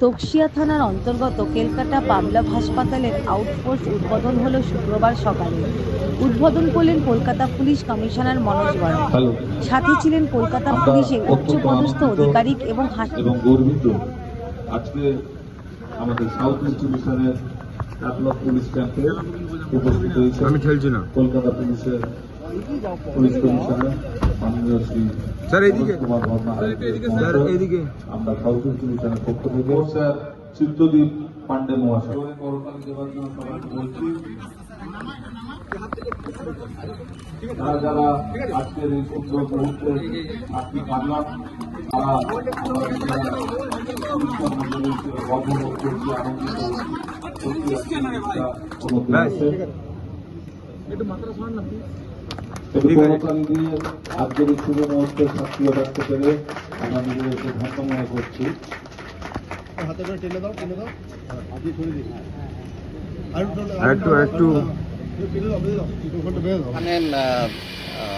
তকসিয়া থানার অন্তর্গত কেলকাটা পাবলাভ হাসপাতালের আউটপোস্ট উদ্বোধন হলো শুক্রবার সকালে। উদ্বোধন করলেন কলকাতা পুলিশ কমিশনার মনোজ বরা হ্যালো। সাথে ছিলেন কলকাতা পুলিশের উচ্চপদস্থ আধিকারিক এবং হাস- এবং গর্বিত। আজকে আমাদের সাউথ ইনস্টিটিউশনের ক্যাটলগ পুলিশ ক্যাম্পে উপস্থিত হয়েছে আমি খেলছি না। কলকাতা পুলিশের পুলিশ কমিশনার মাননীয় শ্রী স্যার, স্যার এইদিকে। আমরা সাউথ ইনস্টিটিউশনের পক্ষ থেকে স্যার চিত্রদীপ পান্ডে মহাশয় যারা যারা আজকের এই সুন্দর মুহূর্তে আপনি তারা গর্ববোধ করছি আনন্দিত দিয়ে আজকের এই শুভ মুহূর্তে সক্রিয় রাখতে পেরে আমরা নিজেদেরকে ধন্য মনে করছি। হাতে করে টেনে দাও টেনে দাও। আপনি দিন একটু একটু-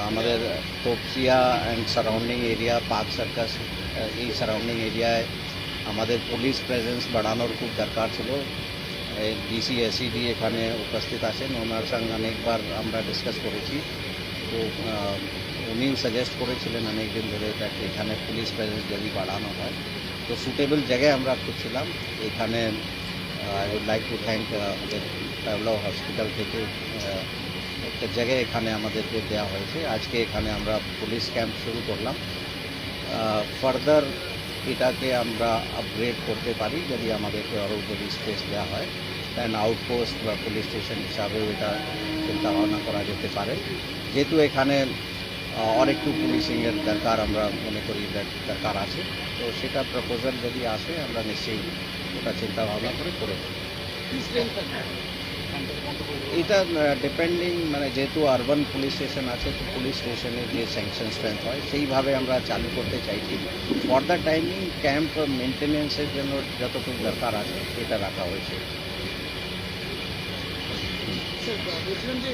আমাদের Topsia and surrounding area Park Circus এই সারাউন্ডিং এরিয়ায় আমাদের পুলিশ প্রেজেন্স বাড়ানোর খুব দরকার ছিল। ডিসি এসিডি এখানে উপস্থিত আছেন। ওনার সঙ্গে অনেকবার আমরা ডিসকাস করেছি। তো আহ, উনি সাজেস্ট করেছিলেন অনেকদিন ধরে that এখানে পুলিশ প্রেজেন্স যদি বাড়ানো হয়। তো সুটেবল জায়গায় আমরা খুঁজছিলাম। এখানে I would like to thank আমাদের প্যাবলা হসপিটাল থেকে একটা জায়গায় এখানে আমাদেরকে দেওয়া হয়েছে। আজকে এখানে আমরা পুলিশ ক্যাম্প শুরু করলাম। ফার্দার এটাকে আমরা আপগ্রেড করতে পারি যদি আমাদেরকে আরও যদি স্পেস দেওয়া হয়। দেন আউটপোস্ট বা পুলিশ স্টেশন হিসাবেও এটা চিন্তা ভাবনা করা যেতে পারে। যেহেতু এখানে একটু পুলিশিংয়ের দরকার আমরা মনে করি দরকার আছে। তো সেটা প্রপোজাল যদি আসে আমরা নিশ্চয়ই ওটা চিন্তা ভাবনা করে করে। এটা ডিপেন্ডিং মানে যেহেতু আরবান পুলিশ স্টেশন আছে তো পুলিশ স্টেশনের যে স্যাংশন স্ট্রেংথ হয় সেইভাবে আমরা চালু করতে চাইছি। ফর দ্য টাইমিং ক্যাম্প মেনটেনেন্সের জন্য যতটুকু দরকার আছে সেটা রাখা হয়েছে। স্যার বলছিলাম যে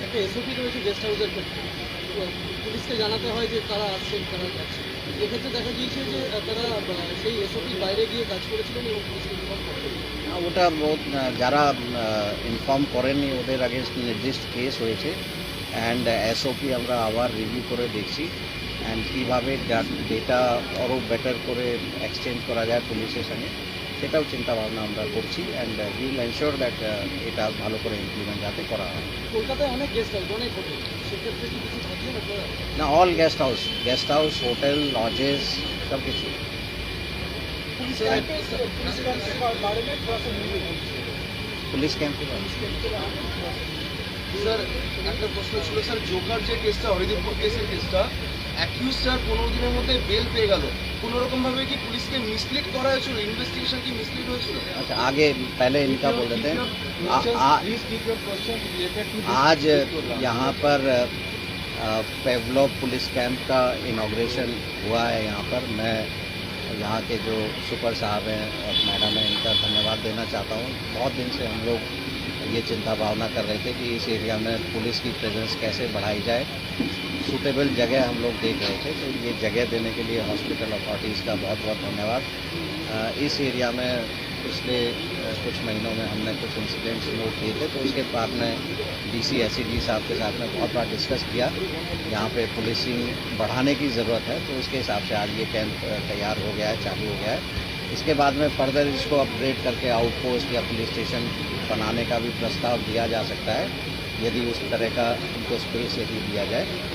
একটা এসওপি রয়েছে গেস্ট হাউসের পুলিশকে জানাতে হয় যে কারা আসছেন কারা যাচ্ছেন এক্ষেত্রে দেখা গিয়েছে যে তারা সেই এসওপির বাইরে গিয়ে কাজ করেছিলেন এবং পুলিশকে ওটা যারা ইনফর্ম করেনি ওদের আগে নির্দিষ্ট কেস হয়েছে। অ্যান্ড এসওপি আমরা আবার রিভিউ করে দেখছি। অ্যান্ড কীভাবে ডেটা আরও বেটার করে এক্সচেঞ্জ করা যায় পুলিশের সঙ্গে। সেটাও চিন্তা ভাবনা আমরা করছি অ্যান্ড উইল এনশোর দ্যাট এটা ভালো করে ইমপ্লিমেন্ট যাতে করা হয়। কলকাতায় অনেক গেস্ট হাউস অনেক হোটেল সেক্ষেত্রে কি কিছু থাকলেন না all guest house guest house hotel lodges সব কিছু পুলিশ ক্যাম্পে স্যার একটা প্রশ্ন ছিল স্যার জোকার যে কেসটা হরিদীপুর কেসের কেসটা অ্যাকিউজ স্যার পনেরো দিনের মধ্যে বেল পেয়ে গেল কোনো রকম ভাবে কি পুলিশকে মিসলিড করা হয়েছিল ইনভেস্টিগেশন কি মিসলিড হয়েছিল अच्छा आगे पहले इनका बोल देते हैं आ, आ, आज यहाँ पर पेवलो पुलिस कैंप का इनाग्रेशन हुआ है यहाँ पर मैं यहाँ के जो सुपर साहब हैं और मैडम हैं इनका धन्यवाद देना चाहता हूँ बहुत दिन से हम लोग ये चिंता भावना कर रहे थे कि इस एरिया में पुलिस की प्रेजेंस कैसे बढ़ाई जाए सूटेबल जगह हम लोग देख रहे थे तो ये जगह देने के लिए हॉस्पिटल अथॉरिटीज़ का बहुत बहुत धन्यवाद। इस एरिया में पिछले कुछ महीनों में हमने कुछ इंसिडेंट्स नोट किए थे तो उसके बाद में डी सी डीसी एसईडी साहब के साथ में बहुत बार डिस्कस किया। यहाँ पे पुलिसिंग बढ़ाने की ज़रूरत है तो उसके हिसाब से आज ये कैंप तैयार हो गया है, चालू हो गया है। इसके बाद में फर्दर इसको अपग्रेड करके आउटपोस्ट या पुलिस स्टेशन बनाने का भी प्रस्ताव दिया जा सकता है, यदि उस तरह का उनको स्पेस यदि दिया जाए।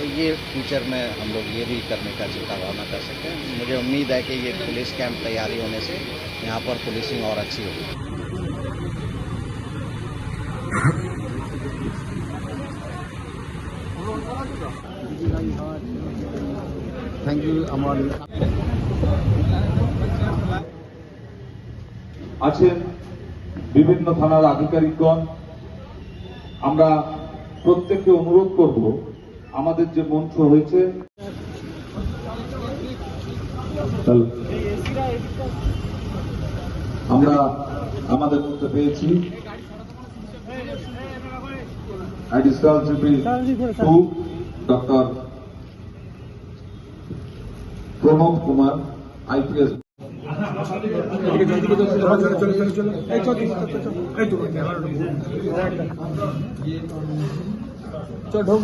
तो ये फ्यूचर में हम लोग ये भी करने का चिंता भावना कर सकते हैं मुझे उम्मीद है कि ये पुलिस कैंप तैयारी होने से यहाँ पर पुलिसिंग और अच्छी होगी থ্যাংক ইউ আমার আছেন বিভিন্ন থানার আধিকারিকগণ আমরা প্রত্যেককে অনুরোধ করব আমাদের যে মঞ্চ হয়েছে। আমরা আমাদের মধ্যে পেয়েছি। Additional doctor Pranab Kumar IPS চ ঢোক